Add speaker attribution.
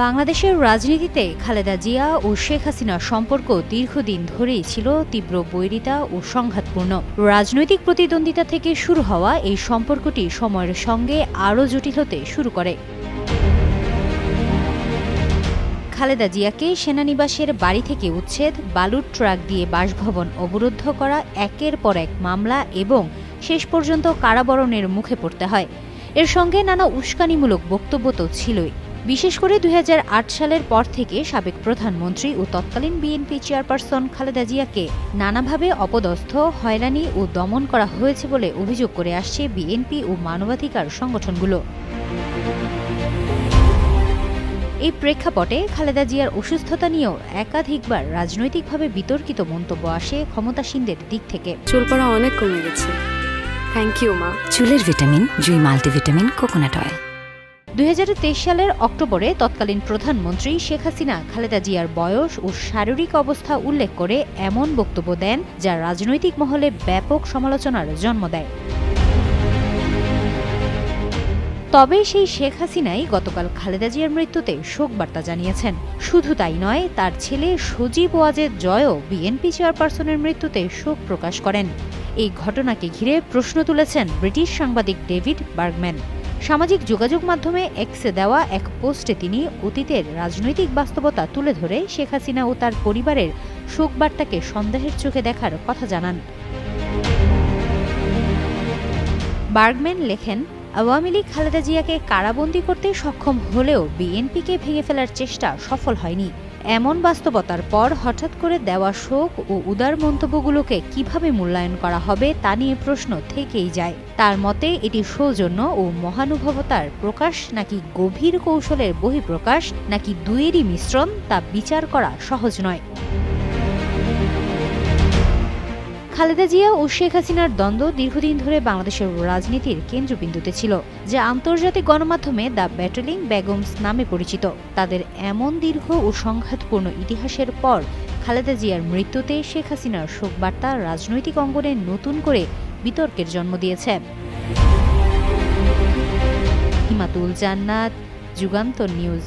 Speaker 1: বাংলাদেশের রাজনীতিতে খালেদা জিয়া ও শেখ হাসিনার সম্পর্ক দীর্ঘদিন ধরেই ছিল তীব্র বৈরিতা ও সংঘাতপূর্ণ। রাজনৈতিক প্রতিদ্বন্দ্বিতা থেকে শুরু হওয়া এই সম্পর্কটি সময়ের সঙ্গে আরও জটিল হতে শুরু করে। খালেদা জিয়াকে সেনানিবাসের বাড়ি থেকে উচ্ছেদ, বালুর ট্রাক দিয়ে বাসভবন অবরুদ্ধ করা, একের পর এক মামলা এবং শেষ পর্যন্ত কারাবরণের মুখে পড়তে হয়। এর সঙ্গে নানা উস্কানিমূলক বক্তব্য তো ছিলই। বিশেষ করে দুই হাজার আট সালের পর থেকে সাবেক প্রধানমন্ত্রী ও তৎকালীন বিএনপি চেয়ারপারসন খালেদা জিয়াকে নানাভাবে অপদস্থ হয়রানি ও দমন করা হয়েছে বলে অভিযোগ করে আসছে বিএনপি ও মানবাধিকার সংগঠনগুলো। এই প্রেক্ষাপটে খালেদা জিয়ার অসুস্থতা নিয়েও একাধিকবার রাজনৈতিকভাবে বিতর্কিত মন্তব্য আসে ক্ষমতাসীনদের দিক থেকে।
Speaker 2: চুল পড়া অনেক কমে গেছে। থ্যাংক ইউ মা।
Speaker 3: চুলের ভিটামিন জুই মাল্টিভিটামিন কোকোনাট অয়েল।
Speaker 1: দুই হাজার তেইশ সালের অক্টোবরে তৎকালীন প্রধানমন্ত্রী শেখ হাসিনা, খালেদা জিয়ার বয়স ও শারীরিক অবস্থা উল্লেখ করে এমন বক্তব্য দেন যা রাজনৈতিক মহলে ব্যাপক সমালোচনার জন্ম দেয়। তবে সেই শেখ হাসিনাই গতকাল খালেদা জিয়ার মৃত্যুতে শোক বার্তা জানিয়েছেন। শুধু তাই নয়, তার ছেলে সজীব ওয়াজেদ জয়ও বিএনপি চেয়ারপারসনের মৃত্যুতে শোক প্রকাশ করেন। এই ঘটনাকে ঘিরে প্রশ্ন তুলেছেন ব্রিটিশ সাংবাদিক ডেভিড বার্গম্যান। সামাজিক যোগাযোগ মাধ্যমে এক্সে দেওয়া এক পোস্টে তিনি অতীতের রাজনৈতিক বাস্তবতা তুলে ধরে শেখ হাসিনা ও তার পরিবারের শোকবার্তাকে সন্দেহের চোখে দেখার কথা জানান। বার্গম্যান লেখেন, আওয়ামী লীগ খালেদা জিয়াকে কারাবন্দী করতে সক্ষম হলেও বিএনপিকে ভেঙে ফেলার চেষ্টা সফল হয়নি। এমন বাস্তবতার পর হঠাৎ করে দেওয়া শোক ও উদার মন্তব্যগুলোকে কীভাবে মূল্যায়ন করা হবে তা নিয়ে প্রশ্ন থেকেই যায়। তার মতে, এটি সৌজন্য ও মহানুভবতার প্রকাশ নাকি গভীর কৌশলের বহিঃপ্রকাশ নাকি দুয়েরই মিশ্রণ তা বিচার করা সহজ নয়। খালেদা জিয়া ও শেখ হাসিনার দ্বন্দ্ব দীর্ঘদিন ধরে বাংলাদেশের রাজনীতির কেন্দ্রবিন্দুতে ছিল, যা আন্তর্জাতিক গণমাধ্যমে দ্য ব্যাটলিং বেগমস নামে পরিচিত। তাদের এমন দীর্ঘ ও সংঘাতপূর্ণ ইতিহাসের পর খালেদা জিয়ার মৃত্যুতে শেখ হাসিনার শোকবার্তা রাজনৈতিক অঙ্গনে নতুন করে বিতর্কের জন্ম দিয়েছে। হিমাতুল জান্নাত, যুগান্তর নিউজ।